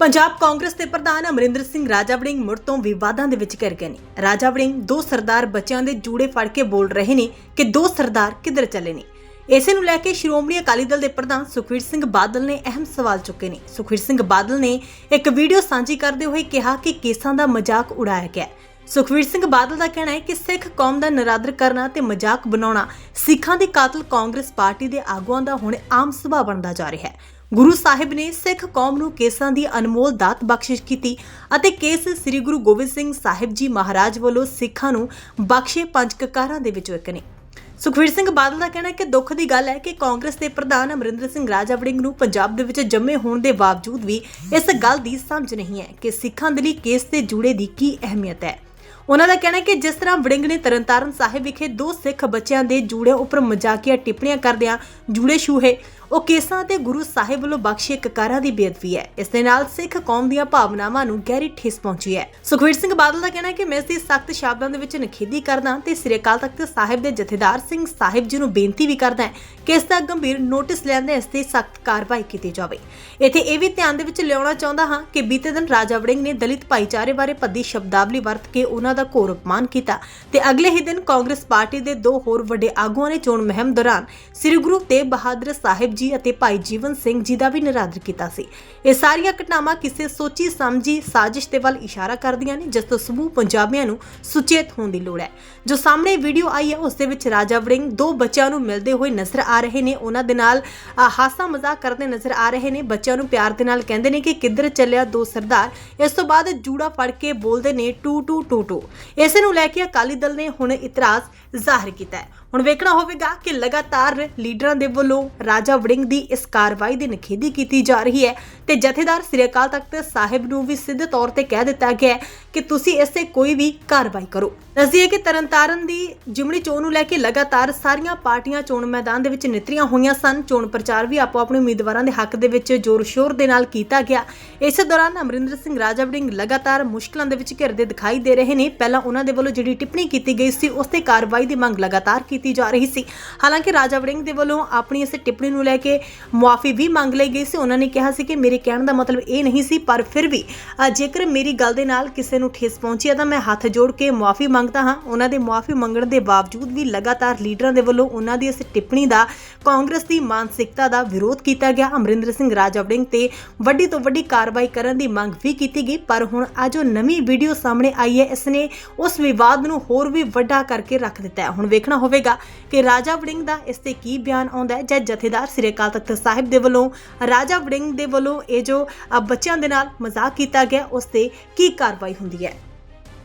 ਪੰਜਾਬ ਕਾਂਗਰਸ ਦੇ ਪ੍ਰਧਾਨ ਅਮਰਿੰਦਰ ਸਿੰਘ ਰਾਜਾ ਵੜਿੰਗ ਮੁੜ ਤੋਂ ਵਿਵਾਦਾਂ ਦੇ ਵਿੱਚ ਘਿਰ ਗਏ ਨੇ। ਰਾਜਾ ਵੜਿੰਗ ਦੋ ਸਰਦਾਰ ਬੱਚਿਆਂ ਦੇ ਜੂੜੇ ਫੜ ਕੇ ਬੋਲ ਰਹੇ ਨੇ ਕਿ ਦੋ ਸਰਦਾਰ ਕਿੱਧਰ ਚੱਲੇ ਨੇ। ਇਸੇ ਨੂੰ ਲੈ ਕੇ ਸ਼੍ਰੋਮਣੀ ਅਕਾਲੀ ਦਲ ਦੇ ਪ੍ਰਧਾਨ ਸੁਖਵੀਰ ਸਿੰਘ ਬਾਦਲ ਨੇ ਅਹਿਮ ਸਵਾਲ ਚੁੱਕੇ ਨੇ। ਸੁਖਵੀਰ ਸਿੰਘ ਬਾਦਲ ਨੇ ਇੱਕ ਵੀਡੀਓ ਸਾਂਝੀ ਕਰਦੇ ਹੋਏ ਕਿਹਾ ਕਿ ਕੇਸਾਂ ਦਾ ਮਜ਼ਾਕ ਉਡਾਇਆ ਗਿਆ ਹੈ। ਸੁਖਵੀਰ ਸਿੰਘ ਬਾਦਲ ਦਾ ਕਹਿਣਾ ਹੈ ਕਿ ਸਿੱਖ ਕੌਮ ਦਾ ਨਿਰਾਦਰ ਕਰਨਾ ਤੇ ਮਜ਼ਾਕ ਬਣਾਉਣਾ ਸਿੱਖਾਂ ਦੇ ਕਾਤਲ ਕਾਂਗਰਸ ਪਾਰਟੀ ਦੇ ਆਗੂਆਂ ਦਾ ਹੁਣ ਆਮ ਸੁਭਾਅ ਬਣਦਾ ਜਾ ਰਿਹਾ ਹੈ। ਗੁਰੂ ਸਾਹਿਬ ਨੇ ਸਿੱਖ ਕੌਮ ਨੂੰ ਕੇਸਾਂ ਦੀ ਅਨਮੋਲ ਦਾਤ ਬਖਸ਼ਿਸ਼ ਕੀਤੀ ਅਤੇ ਕੇਸ ਸ੍ਰੀ ਗੁਰੂ ਗੋਬਿੰਦ ਸਿੰਘ ਸਾਹਿਬ ਜੀ ਮਹਾਰਾਜ ਵੱਲੋਂ ਸਿੱਖਾਂ ਨੂੰ ਬਖਸ਼ੇ ਪੰਜ ਕਕਾਰਾਂ ਦੇ ਵਿੱਚੋਂ ਇੱਕ ਨੇ। ਸੁਖਵੀਰ ਸਿੰਘ ਬਾਦਲ ਦਾ ਕਹਿਣਾ ਹੈ ਕਿ ਦੁੱਖ ਦੀ ਗੱਲ ਹੈ ਕਿ ਕਾਂਗਰਸ ਦੇ ਪ੍ਰਧਾਨ ਅਮਰਿੰਦਰ ਸਿੰਘ ਰਾਜਾ ਵੜਿੰਗ ਨੂੰ ਪੰਜਾਬ ਦੇ ਵਿੱਚ ਜੰਮੇ ਹੋਣ ਦੇ ਬਾਵਜੂਦ ਵੀ ਇਸ ਗੱਲ ਦੀ ਸਮਝ ਨਹੀਂ ਹੈ ਕਿ ਸਿੱਖਾਂ ਦੇ ਲਈ ਕੇਸ ਤੇ ਜੁੜੇ ਦੀ ਕੀ ਅਹਿਮੀਅਤ ਹੈ। ਉਹਨਾਂ ਦਾ ਕਹਿਣਾ ਹੈ ਕਿ ਜਿਸ ਤਰ੍ਹਾਂ ਵੜਿੰਗ ਨੇ ਤਰਨਤਾਰਨ ਸਾਹਿਬ ਵਿਖੇ ਦੋ ਸਿੱਖ ਬੱਚਿਆਂ ਦੇ ਜੂੜਿਆਂ ਉੱਪਰ ਮਜ਼ਾਕੀਆ ਟਿੱਪਣੀਆਂ ਕਰਦਿਆਂ ਜੂੜੇ ਛੂਹੇ ਉਹ ਕੇਸਾਂ ਤੇ ਗੁਰੂ ਸਾਹਿਬ ਵੱਲੋਂ ਬਖਸ਼ੇ ਕਕਾਰਾਂ ਦੀ ਬੇਅਦਬੀ ਹੈ। ਇਸ ਦੇ ਨਾਲ ਸਿੱਖ ਕੌਮ ਦੀਆਂ ਭਾਵਨਾਵਾਂ ਨੂੰ ਗਹਿਰੀ ਠੇਸ ਪਹੁੰਚੀ ਹੈ। ਸੁਖਵੀਰ ਸਿੰਘ ਬਾਦਲ ਦਾ ਕਹਿਣਾ ਹੈ ਕਿ ਮੈਂ ਇਸ ਦੀ ਸਖਤ ਸ਼ਬਦਾਂ ਦੇ ਵਿੱਚ ਨਖੇਦੀ ਕਰਦਾ ਤੇ ਸ੍ਰੀ ਅਕਾਲ ਤਖਤ ਸਾਹਿਬ ਦੇ ਜਥੇਦਾਰ ਸਿੰਘ ਸਾਹਿਬ ਜੀ ਨੂੰ ਬੇਨਤੀ ਵੀ ਕਰਦਾ ਕਿ ਇਸ ਦਾ ਗੰਭੀਰ ਨੋਟਿਸ ਲੈਂਦੇ ਇਸ ਤੇ ਸਖਤ ਕਾਰਵਾਈ ਕੀਤੀ ਜਾਵੇ। ਇੱਥੇ ਇਹ ਵੀ ਧਿਆਨ ਦੇ ਵਿੱਚ ਲਿਆਉਣਾ ਚਾਹੁੰਦਾ ਹਾਂ ਕਿ ਬੀਤੇ ਦਿਨ ਰਾਜਾ ਵੜਿੰਗ ਨੇ ਦਲਿਤ ਭਾਈਚਾਰੇ ਬਾਰੇ ਭੱਦੀ ਸ਼ਬਦਾਵਲੀ ਵਰਤ ਕੇ ਉਹਨਾਂ ਦਾ ਘੋਰ ਅਪਮਾਨ ਕੀਤਾ ਤੇ ਅਗਲੇ ਹੀ ਦਿਨ ਕਾਂਗਰਸ ਪਾਰਟੀ ਦੇ ਦੋ ਹੋਰ ਵੱਡੇ ਆਗੂਆਂ ਨੇ ਚੋਣ ਮੁਹਿੰਮ ਦੌਰਾਨ ਸ੍ਰੀ ਗੁਰੂ ਤੇਗ ਬਹਾਦਰ ਸਾਹਿਬ ਜੀ ਅਤੇ ਭਾਈ ਜੀਵਨ ਸਿੰਘ ਜੀ ਦਾ ਵੀ ਨਿਰਾਦਰ ਕੀਤਾ ਸੀ। ਇਹ ਸਾਰੀਆਂ ਘਟਨਾਵਾਂ ਕਿਸੇ ਸੋਚੀ ਸਮਝੀ ਸਾਜ਼ਿਸ਼ ਦੇ ਵੱਲ ਇਸ਼ਾਰਾ ਕਰਦੀਆਂ ਨੇ, ਜਿਸ ਤੋਂ ਸਮੂਹ ਪੰਜਾਬੀਆਂ ਨੂੰ ਸੁਚੇਤ ਹੋਣ ਦੀ ਲੋੜ ਹੈ। ਜੋ ਸਾਹਮਣੇ ਵੀਡੀਓ ਆਈ ਹੈ, ਉਸ ਦੇ ਵਿੱਚ ਰਾਜਾ ਵੜਿੰਗ ਦੋ ਬੱਚਿਆਂ ਨੂੰ ਮਿਲਦੇ ਹੋਏ ਨਜ਼ਰ ਆ ਰਹੇ ਨੇ। ਉਹਨਾਂ ਦੇ ਨਾਲ ਹਾਸਾ ਮਜ਼ਾਕ ਕਰਦੇ ਨਜ਼ਰ ਆ ਰਹੇ ਨੇ। ਬੱਚਿਆਂ ਨੂੰ ਪਿਆਰ ਦੇ ਨਾਲ ਕਹਿੰਦੇ ਨੇ ਕਿ ਕਿੱਧਰ ਚੱਲਿਆ ਦੋ ਸਰਦਾਰ। ਇਸ ਤੋਂ ਬਾਅਦ ਜੂੜਾ ਫੜ ਕੇ ਬੋਲਦੇ ਨੇ ਟੂ ਟੂ ਟੂ ਟੂ ਇਸੇ ਨੂੰ ਲੈ ਕੇ ਅਕਾਲੀ ਦਲ ਨੇ ਹੁਣ ਇਤਰਾਜ਼ ਜ਼ਾਹਿਰ ਕੀਤਾ ਹੈ। ਹੁਣ ਵੇਖਣਾ ਹੋਵੇਗਾ ਕਿ ਲਗਾਤਾਰ ਲੀਡਰਾਂ ਦੇ ਵੱਲੋਂ ਰਾਜਾ ਵੜਿੰਗ ਦੀ ਇਸ ਕਾਰਵਾਈ ਦੀ ਨਿਖੇਧੀ ਕੀਤੀ ਜਾ ਰਹੀ ਹੈ ਤੇ ਜਥੇਦਾਰ ਸ੍ਰੀ ਅਕਾਲ ਤਖਤ ਸਾਹਿਬ ਨੂੰ ਵੀ ਸਿੱਧੇ ਤੌਰ ਤੇ ਕਹਿ ਦਿੱਤਾ ਗਿਆ ਹੈ ਕਿ ਤੁਸੀਂ ਇਸ ਤੇ ਕੋਈ ਵੀ ਕਾਰਵਾਈ ਕਰੋ। ਦੱਸਦੀਏ ਕਿ ਤਰਨਤਾਰਨ ਦੀ ਜਿਮਣੀ ਚੋਣ ਨੂੰ ਲੈ ਕੇ ਲਗਾਤਾਰ ਸਾਰੀਆਂ ਪਾਰਟੀਆਂ ਚੋਣ ਮੈਦਾਨ ਦੇ ਵਿੱਚ ਨਿਤਰੀਆਂ ਹੋਈਆਂ ਸਨ। ਚੋਣ ਪ੍ਰਚਾਰ ਵੀ ਆਪੋ ਆਪਣੇ ਉਮੀਦਵਾਰਾਂ ਦੇ ਹੱਕ ਦੇ ਵਿੱਚ ਜ਼ੋਰ ਸ਼ੋਰ ਦੇ ਨਾਲ ਕੀਤਾ ਗਿਆ। ਇਸੇ ਦੌਰਾਨ ਅਮਰਿੰਦਰ ਸਿੰਘ, ਰਾਜਾ ਵੜਿੰਗ ਲਗਾਤਾਰ ਮੁਸ਼ਕਲਾਂ ਦੇ ਵਿੱਚ ਘਿਰਦੇ ਦਿਖਾਈ ਦੇ ਰਹੇ ਨੇ। ਪਹਿਲਾਂ ਉਹਨਾਂ ਦੇ ਵੱਲੋਂ ਜਿਹੜੀ ਟਿੱਪਣੀ ਕੀਤੀ ਗਈ ਸੀ, ਉਸ ਤੇ ਕਾਰਵਾਈ ਦੀ ਮੰਗ ਲਗਾਤਾਰ ਕੀਤੀ ਕੀਤੀ ਜਾ ਰਹੀ ਸੀ। ਹਾਲਾਂਕਿ ਰਾਜਾ ਵੜਿੰਗ ਦੇ ਵੱਲੋਂ ਆਪਣੀ ਇਸ ਟਿੱਪਣੀ ਨੂੰ ਲੈ ਕੇ ਮੁਆਫੀ ਵੀ ਮੰਗ ਲਈ ਗਈ ਸੀ। ਉਹਨਾਂ ਨੇ ਕਿਹਾ ਸੀ ਕਿ ਮੇਰੇ ਕਹਿਣ ਦਾ ਮਤਲਬ ਇਹ ਨਹੀਂ ਸੀ, ਪਰ ਫਿਰ ਵੀ ਜੇਕਰ ਮੇਰੀ ਗੱਲ ਦੇ ਨਾਲ ਕਿਸੇ ਨੂੰ ਠੇਸ ਪਹੁੰਚੀ ਹੈ ਤਾਂ ਮੈਂ ਹੱਥ ਜੋੜ ਕੇ ਮੁਆਫੀ ਮੰਗਦਾ ਹਾਂ। ਉਹਨਾਂ ਦੇ ਮੁਆਫੀ ਮੰਗਣ ਦੇ ਬਾਵਜੂਦ ਵੀ ਲਗਾਤਾਰ ਲੀਡਰਾਂ ਦੇ ਵੱਲੋਂ ਉਹਨਾਂ ਦੀ ਇਸ ਟਿੱਪਣੀ ਦਾ ਕਾਂਗਰਸ ਦੀ ਮਾਨਸਿਕਤਾ ਦਾ ਵਿਰੋਧ ਕੀਤਾ ਗਿਆ। ਅਮਰਿੰਦਰ ਸਿੰਘ ਰਾਜਾ ਵੜਿੰਗ ਤੇ ਵੱਡੀ ਤੋਂ ਵੱਡੀ ਕਾਰਵਾਈ ਕਰਨ ਦੀ ਮੰਗ ਵੀ ਕੀਤੀ ਗਈ, ਪਰ ਹੁਣ ਆ ਜੋ ਨਵੀਂ ਵੀਡੀਓ ਸਾਹਮਣੇ ਆਈ ਹੈ। ਇਸ ਨੇ ਉਸ ਵਿਵਾਦ ਨੂੰ ਹੋਰ ਵੀ ਵੱਡਾ ਕਰਕੇ ਰੱਖ ਦਿੱਤਾ ਹੈ। ਹੁਣ ਵੇਖਣਾ ਹੋਵੇਗਾ ਕਿ ਰਾਜਾ ਵੜਿੰਗ ਦਾ ਇਸ ਤੇ ਕੀ ਬਿਆਨ ਆਉਂਦਾ ਹੈ? ਜਾਂ ਜਥੇਦਾਰ ਸ੍ਰੀ ਅਕਾਲ ਤਖਤ ਸਾਹਿਬ ਦੇ ਵੱਲੋਂ ਰਾਜਾ ਵੜਿੰਗ ਦੇ ਵੱਲੋਂ ਇਹ ਜੋ ਬੱਚਿਆਂ ਦੇ ਨਾਲ ਮਜ਼ਾਕ ਕੀਤਾ ਗਿਆ, ਉਸ ਤੇ ਕੀ ਕਾਰਵਾਈ ਹੁੰਦੀ ਹੈ?